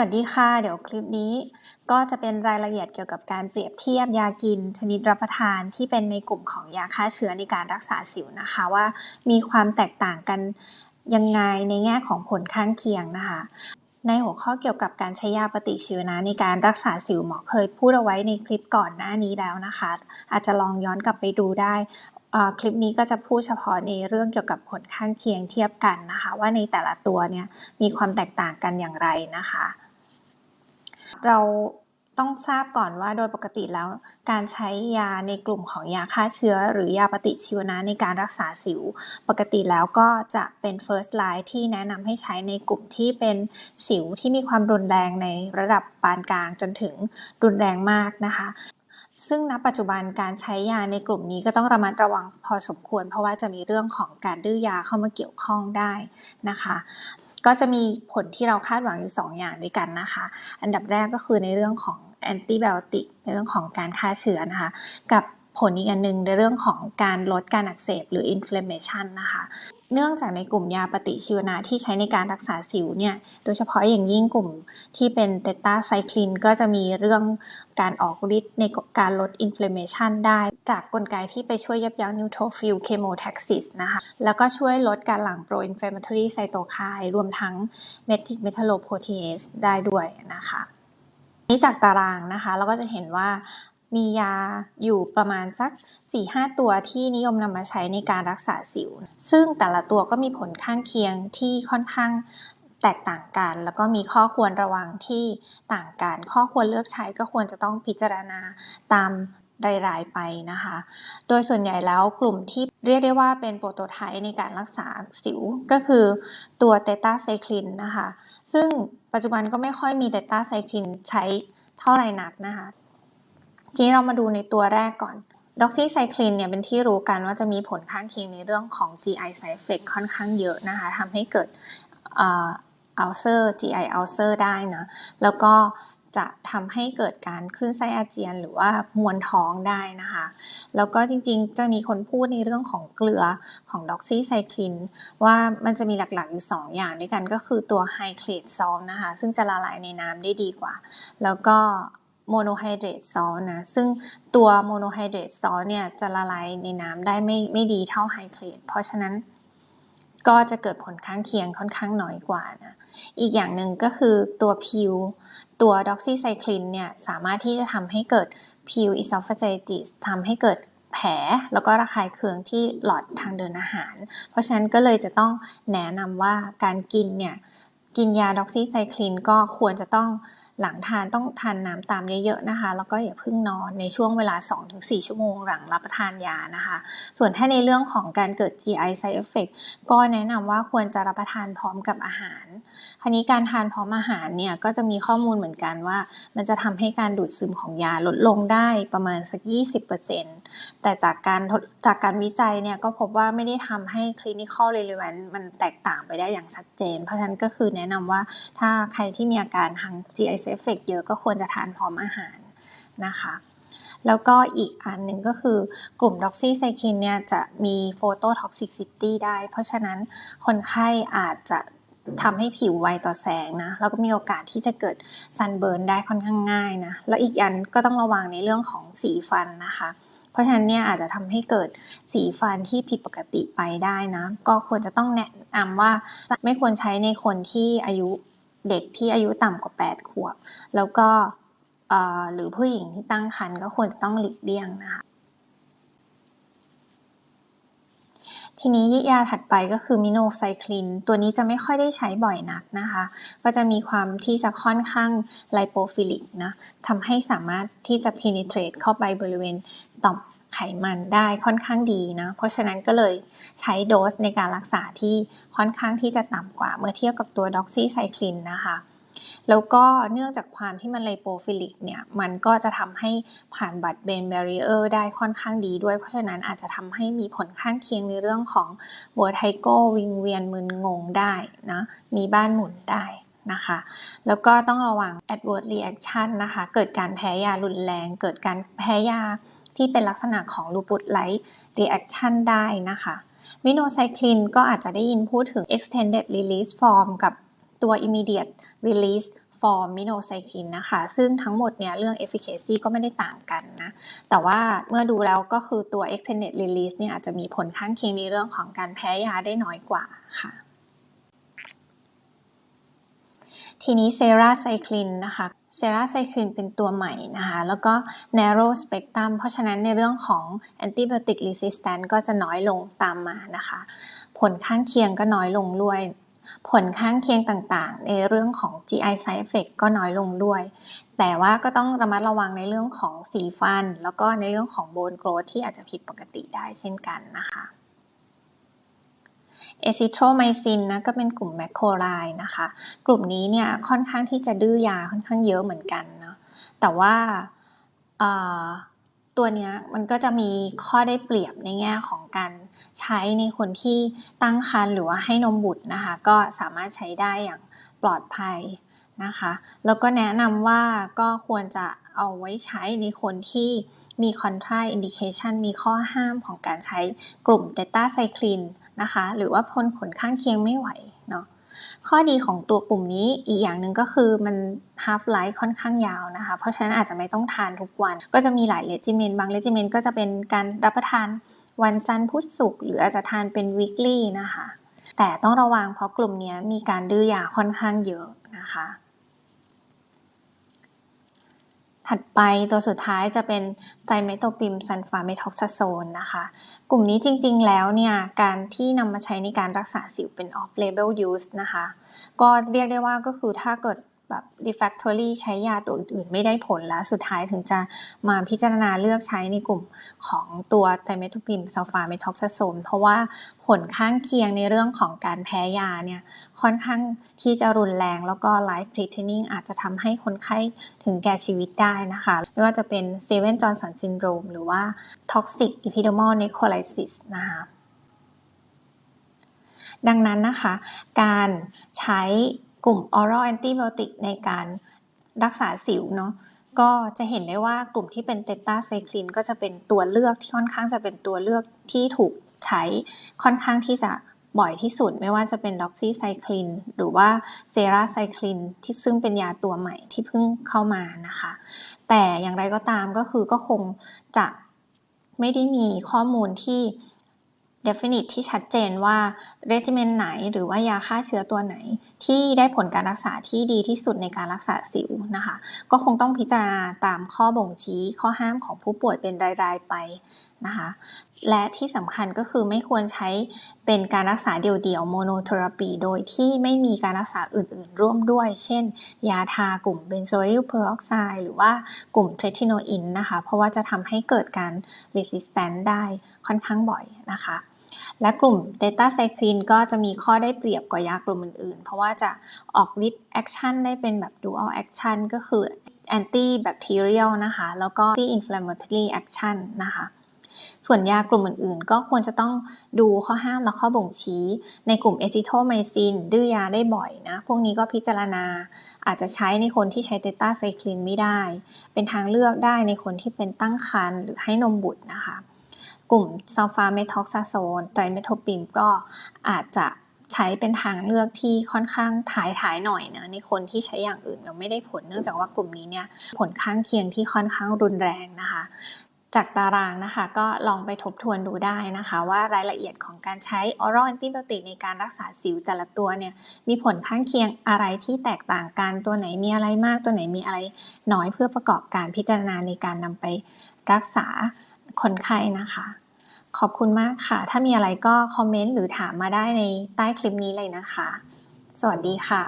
วัสดีค่ะ เดี๋ยวคลิปนี้ก็จะเป็นรายละเอียดเกี่ยวกับการเปรียบเทียบยากิน ชนิดรับประทานที่เป็นในกลุ่มของยาฆ่าเชื้อในการรักษาสิวนะคะ ว่ามีความแตกต่างกันยังไงในแง่ของผลข้างเคียงนะคะ ในหัวข้อเกี่ยวกับการใช้ยาปฏิชีวนะในการรักษาสิวหมอเคยพูดเอาไว้ในคลิปก่อนหน้านี้แล้วนะคะ อาจจะลองย้อนกลับไปดูได้คลิปนี้ก็จะพูดเฉพาะในเรื่องเกี่ยวกับผลข้างเคียงเทียบกันนะคะ ว่าในแต่ละตัวเนี่ยมีความแตกต่างกันอย่างไรนะคะ เราต้องทราบก่อนว่าโดยปกติแล้ว การใช้ยาในกลุ่มของยาฆ่าเชื้อ หรือยาปฏิชีวนะในการรักษาสิว ปกติแล้วก็จะเป็น first line ที่แนะนำให้ใช้ในกลุ่มที่เป็นสิวที่มีความรุนแรงในระดับปานกลางจนถึงรุนแรงมากนะคะซึ่งณปัจจุบันการใช้ยาในกลุ่มนี้ก็ต้องระมัดระวังพอสมควร เพราะว่าจะมีเรื่องของการดื้อยาเข้ามาเกี่ยวข้องได้นะคะ ก็จะมีผลที่เราคาดหวังอยู่ 2 อย่างด้วยกันนะคะ อันดับแรกก็คือในเรื่องของแอนติไบโอติกในเรื่องของการฆ่าเชื้อนะคะ กับ ผลอีกอันหนึ่งในเรื่องของการลดการอักเสบหรือ inflammation นะคะ เนื่องจากในกลุ่มยาปฏิชีวนะที่ใช้ในการรักษาสิวเนี่ย โดยเฉพาะอย่างยิ่งกลุ่มที่เป็นเตต้าไซคลินก็จะมีเรื่องการออกฤทธิ์ในการลด inflammation ได้ จากกลไกที่ไปช่วยยับยั้ง neutrophil chemotaxis นะคะ แล้วก็ช่วยลดการหลั่ง pro inflammatory cytokine รวมทั้ง metic metalloproteinase ได้ด้วยนะคะนี้จากตารางนะคะเราก็จะเห็นว่า มียาอยู่ประมาณสัก 4-5 ตัวที่นิยมนำมาใช้ในการรักษาสิว ซึ่งแต่ละตัวก็มีผลข้างเคียงที่ค่อนข้างแตกต่างกัน แล้วก็มีข้อควรระวังที่ต่างกัน ข้อควรเลือกใช้ก็ควรจะต้องพิจารณาตามรายๆไปนะคะ โดยส่วนใหญ่แล้วกลุ่มที่เรียกได้ว่าเป็นโปรโตไทป์ในการรักษาสิวก็คือตัวเตต้าไซคลินนะคะ ซึ่งปัจจุบันก็ไม่ค่อยมีเตต้าไซคลินใช้เท่าไหร่นักนะคะ ทีนี้เรามาดูในตัวแรกก่อนด็อกซี่ไซคลินเนี่ยเป็นที่รู้กันว่าจะมีผลข้างเคียงในเรื่องของ GI side effect ค่อนข้างเยอะนะคะทำให้เกิดอัลเซอร์ GI อัลเซอร์ได้นะ แล้วก็จะทำให้เกิดการคลื่นไส้อาเจียนหรือว่ามวนท้องได้นะคะ แล้วก็จริงๆ จะมีคนพูดในเรื่องของเกลือของด็อกซี่ไซคลินว่ามันจะมีหลักๆอยู่ 2 อย่างด้วยกันก็คือตัวไฮเทรตซอลนะคะ ซึ่งจะละลายในน้ำได้ดีกว่า แล้วก็ โมโนไฮเดรตซอสนะ ซึ่งตัวโมโนไฮเดรตซอสเนี่ยจะละลายในน้ำได้ไม่ไม่ดีเท่าไฮเทรตเพราะฉะนั้นก็จะเกิดผลข้างเคียงค่อนข้างน้อยกว่านะ อีกอย่างหนึ่งก็คือตัวพิวตัวด็อกซิไซคลินเนี่ยสามารถที่จะทำให้เกิดพิวอิซอฟเจติสทำให้เกิดแผลแล้วก็ระคายเคืองที่หลอดทางเดินอาหาร เพราะฉะนั้นก็เลยจะต้องแนะนำว่าการกินเนี่ยกินยาด็อกซิไซคลินก็ควรจะต้อง หลังทานต้องทานน้ำตามเยอะๆนะคะ แล้วก็อย่าเพิ่งนอนในช่วงเวลา 2-4 ชั่วโมงหลังรับประทานยานะคะ ส่วนถ้าในเรื่องของการเกิด GI side effect ก็แนะนำว่าควรจะรับประทานพร้อมกับอาหารคราวนี้การทานพร้อมอาหารเนี่ยก็จะมีข้อมูลเหมือนกันว่า มันจะทำให้การดูดซึมของยาลดลงได้ประมาณสัก 20%แต่จากการจากการวิจัยเนี่ยก็พบว่าไม่ได้ทำให้ clinical relevant มันแตกต่างไปได้อย่างชัดเจน เพราะฉะนั้นก็คือแนะนำว่าถ้าใครที่มีอาการทาง GI side effect เยอะก็ควรจะทานพร้อมอาหารนะคะแล้วก็อีกอันหนึ่งก็คือกลุ่มด็อกซี่ไซคินเนี่ยจะมีโฟโตท็อกซิซิตี้ได้ เพราะฉะนั้นคนไข้อาจจะทำให้ผิวไวต่อแสงนะ แล้วก็มีโอกาสที่จะเกิดซันเบิร์นได้ค่อนข้างง่ายนะ แล้วอีกอันก็ต้องระวังในเรื่องของสีฟันนะคะ เพราะฉะนั้นเนี่ยอาจจะทำให้เกิดสีฟันที่ผิดปกติไปได้นะ ก็ควรจะต้องแนะนำว่าไม่ควรใช้ในคนที่อายุ เด็กที่อายุต่ำกว่า 8 ขวบ แล้วก็หรือผู้หญิงที่ตั้งครรภ์ก็ควรจะต้องหลีกเลี่ยงนะคะทีนี้ยาถัดไปก็คือมิโนไซคลิน ตัวนี้จะไม่ค่อยได้ใช้บ่อยนักนะคะ ก็จะมีความที่จะค่อนข้างไลโปฟิลิกนะทำให้สามารถที่จะพินิเทรตเข้าไปบริเวณต่อม ไขมันได้ค่อนข้างดีนะ เพราะฉะนั้นก็เลยใช้โดสในการรักษาที่ค่อนข้างที่จะต่ำกว่าเมื่อเทียบกับตัวด็อกซี่ไซคลินนะคะแล้วก็เนื่องจากความที่มันไลโปฟิลิกเนี่ยมันก็จะทำให้ผ่านบัตรเบนแบรีเออร์ได้ค่อนข้างดีด้วย เพราะฉะนั้นอาจจะทำให้มีผลข้างเคียงในเรื่องของบัวไทโกวิงเวียนมึนงงได้นะมีบ้านหมุนได้นะคะ แล้วก็ต้องระวัง adverse reaction นะคะ เกิดการแพ้ยารุนแรง เกิดการแพ้ยา ที่เป็นลักษณะของลูปุตไลท์ reaction ได้นะคะมิโนไซคลินก็อาจจะได้ยินพูดถึง extended release form กับตัว immediate release ฟอร์มมิโนไซคลินนะคะ ซึ่งทั้งหมดเนี่ยเรื่อง efficacy ก็ไม่ได้ต่างกันนะ แต่ว่าเมื่อดูแล้วก็คือตัว extended release เนี่ยอาจจะมีผลข้างเคียงในเรื่องของการแพ้ยาได้น้อยกว่าค่ะ ทีนี้เซราไซคลินนะคะ เซราไซคลินเป็นตัวใหม่นะคะ แล้วก็ narrow spectrum เพราะฉะนั้นในเรื่องของ antibiotic resistance ก็จะน้อยลงตามมานะคะ ผลข้างเคียงก็น้อยลงด้วย ผลข้างเคียงต่างๆ ในเรื่องของ GI side effect ก็น้อยลงด้วย แต่ว่าก็ต้องระมัดระวังในเรื่องของสีฟัน แล้วก็ในเรื่องของ bone growth ที่อาจจะผิดปกติได้เช่นกันนะคะ เอซิโทรไมซินนะก็เป็นกลุ่มแมคโครไลนะคะ กลุ่มนี้เนี่ยค่อนข้างที่จะดื้อยาค่อนข้างเยอะเหมือนกันเนาะแต่ว่าตัวเนี้ยมันก็จะมีข้อได้เปรียบในแง่ของการใช้ในคนที่ตั้งครรภ์หรือว่าให้นมบุตรนะคะ ก็สามารถใช้ได้อย่างปลอดภัยนะคะ แล้วก็แนะนำว่าก็ควรจะเอาไว้ใช้ในคนที่มี contra indication มีข้อห้ามของการใช้กลุ่มเตต้าไซคลินนะคะ หรือว่าทนผลข้างเคียงไม่ไหวเนาะข้อดีของตัวกลุ่มนี้อีกอย่างหนึ่งก็คือมัน half life ค่อนข้างยาวนะคะ เพราะฉะนั้นอาจจะไม่ต้องทานทุกวัน ก็จะมีหลายเลจิเมนบางเลจิเมนก็จะเป็นการรับประทานวันจันทร์พุธศุกร์หรืออาจจะทานเป็น weekly นะคะ แต่ต้องระวังเพราะกลุ่มนี้มีการดื้อยาค่อนข้างเยอะนะคะ ถัดไปตัวสุดท้ายจะเป็นไตรเมโทปิมซันฟาเมทอกซาโซนนะคะ กลุ่มนี้จริงๆแล้วเนี่ย การที่นำมาใช้ในการรักษาสิวเป็น off label use นะคะ ก็เรียกได้ว่าก็คือถ้าเกิด แบบ refactory ใช้ยาตัวอื่นๆ ไม่ได้ผลแล้ว สุดท้ายถึงจะมาพิจารณาเลือกใช้ในกลุ่มของตัวไทเมทูพิมซัลฟาเมทอกซาโซนเพราะว่าผลข้างเคียงในเรื่องของการแพ้ยาเนี่ยค่อนข้างที่จะรุนแรงแล้วก็ life threatening อาจจะทำให้คนไข้ถึงแก่ชีวิตได้นะคะ ไม่ว่าจะเป็นเซเว่นจอห์นสันซินโดรมหรือว่า toxic epidermal necrolysis นะคะดังนั้นนะคะ การใช้ กลุ่ม oral antibiotic ในการรักษาสิวเนาะก็จะเห็นได้ว่ากลุ่มที่เป็นเตต้าไซคลินก็จะเป็นตัวเลือกที่ค่อนข้างจะเป็นตัวเลือกที่ถูกใช้ค่อนข้างที่จะบ่อยที่สุด ไม่ว่าจะเป็นด็อกซี่ไซคลินหรือว่าเซราไซคลินที่ซึ่งเป็นยาตัวใหม่ที่เพิ่งเข้ามานะคะ แต่อย่างไรก็ตามก็คือก็คงจะไม่ได้มีข้อมูลที่ definite ที่ชัดเจนว่า regimen ไหนหรือว่ายาฆ่าเชื้อตัวไหน ที่ได้ผลการรักษาที่ดีที่สุดในการรักษาสิวนะคะ ก็คงต้องพิจารณาตามข้อบ่งชี้ข้อห้ามของผู้ป่วยเป็นราย ๆ ไป นะคะและที่สำคัญก็คือไม่ควรใช้เป็นการรักษาเดี่ยวๆโมโนเทอราปี โดยที่ไม่มีการรักษาอื่นๆ ร่วมด้วย เช่น ยาทากลุ่มเบนโซอิลเพอร์ออกไซด์หรือว่ากลุ่มเทรทิโนอินนะคะ เพราะว่าจะทำให้เกิดการ resistant ได้ค่อนข้างบ่อยนะคะและกลุ่ม Data c y c l i n ก็จะมีข้อได้เปรียบกว่ายากลุ่มอื่นๆ เพราะว่าจะออกฤทธิ์แอคชั่นได้เป็นแบบ dual action ก็คือ anti bacterial นะคะ แล้วก็ anti inflammatory action นะคะ ส่วนยากลุ่มอื่นๆ ก็ควรจะต้องดูข้อห้ามและข้อบ่งชี้ ในกลุ่มเอซิโทไมซินดื้อยาได้บ่อยนะ พวกนี้ก็พิจารณาอาจจะใช้ในคนที่ใช้เตต้าไซคลินไม่ได้ เป็นทางเลือกได้ในคนที่เป็นตั้งครรภ์หรือให้นมบุตรนะคะ กลุ่มซัลฟาเมทอกซาโซนไตรเมโทปิมก็อาจจะใช้เป็นทางเลือกที่ค่อนข้างถ่ายถ่ายหน่อยนะในคนที่ใช้อย่างอื่นยังไม่ได้ผลเนื่องจากว่ากลุ่มนี้เนี่ยผลข้างเคียงที่ค่อนข้างรุนแรงนะคะ จากตารางนะคะ ก็ลองไปทบทวนดูได้นะคะ ว่ารายละเอียดของการใช้ oral antibiotic ในการรักษาสิวแต่ละตัวเนี่ยมีผลข้างเคียงอะไรที่แตกต่างกันตัวไหนมีอะไรมาก ตัวไหนมีอะไรน้อยเพื่อประกอบการพิจารณาในการนำไปรักษาคนไข้นะคะ ขอบคุณมากค่ะ ถ้ามีอะไรก็คอมเมนต์หรือถามมาได้ในใต้คลิปนี้เลยนะคะ สวัสดีค่ะ